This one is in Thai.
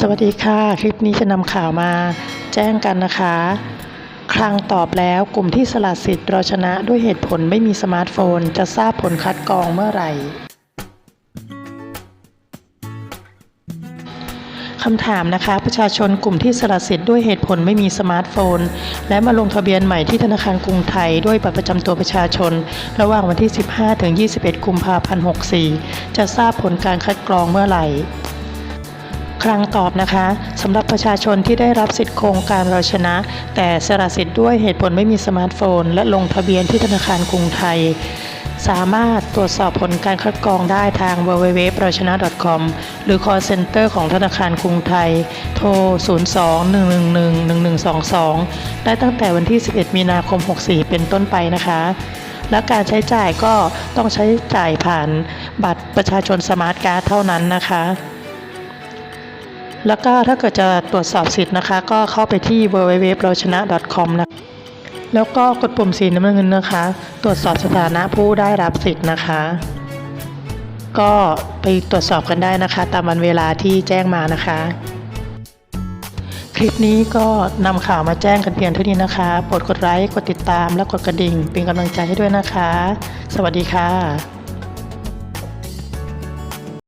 สวัสดีค่ะ คลิปนี้จะนำข่าวมาแจ้งกันนะคะ คลังตอบแล้วกลุ่มที่สละสิทธิ์รอชนะด้วยเหตุผลไม่มีสมาร์ทโฟน จะทราบผลคัดกรองเมื่อไหร่คำถามนะคะ ประชาชนกลุ่มที่สละสิทธิ์ด้วยเหตุผลไม่มีสมาร์ทโฟน และมาลงทะเบียนใหม่ที่ธนาคารกรุงไทยด้วยบัตรประจำตัวประชาชน ระหว่างวันที่ 15 ถึง 21 กุมภาพันธ์ 64 จะทราบผลการคัดกรองเมื่อไหร่ ครั้งตอบนะคะสำหรับประชาชนที่ได้รับสิทธิโครงการเราชนะ แต่สละสิทธิ์ด้วยเหตุผลไม่มีสมาร์ทโฟน และลงทะเบียนที่ธนาคารกรุงไทย สามารถตรวจสอบผลการคัดกรองได้ทาง www เราชนะ .com หรือ call center ของธนาคารกรุงไทย โทร 02-111-1122 ได้ตั้งแต่วันที่ 11 มีนาคม 64 เป็นต้นไปนะคะและการใช้จ่ายก็ต้องใช้จ่ายผ่านบัตรประชาชนสมาร์ทการ์ดเท่านั้นนะคะ แล้วก็ถ้าเกิดจะตรวจสอบสิทธิ์นะคะ ก็เข้าไปที่ www เราชนะ .com นะแล้วก็กดปุ่มสีน้ำเงินนะคะ ตรวจสอบสถานะผู้ได้รับสิทธิ์นะคะ ก็ไปตรวจสอบกันได้นะคะ ตามวันเวลาที่แจ้งมานะคะ คลิปนี้ก็นำข่าวมาแจ้งกันเพียงเท่านี้นะคะโปรดกดไลค์กดติดตามและกดกระดิ่งเป็นกำลังใจให้ด้วยนะคะ สวัสดีค่ะ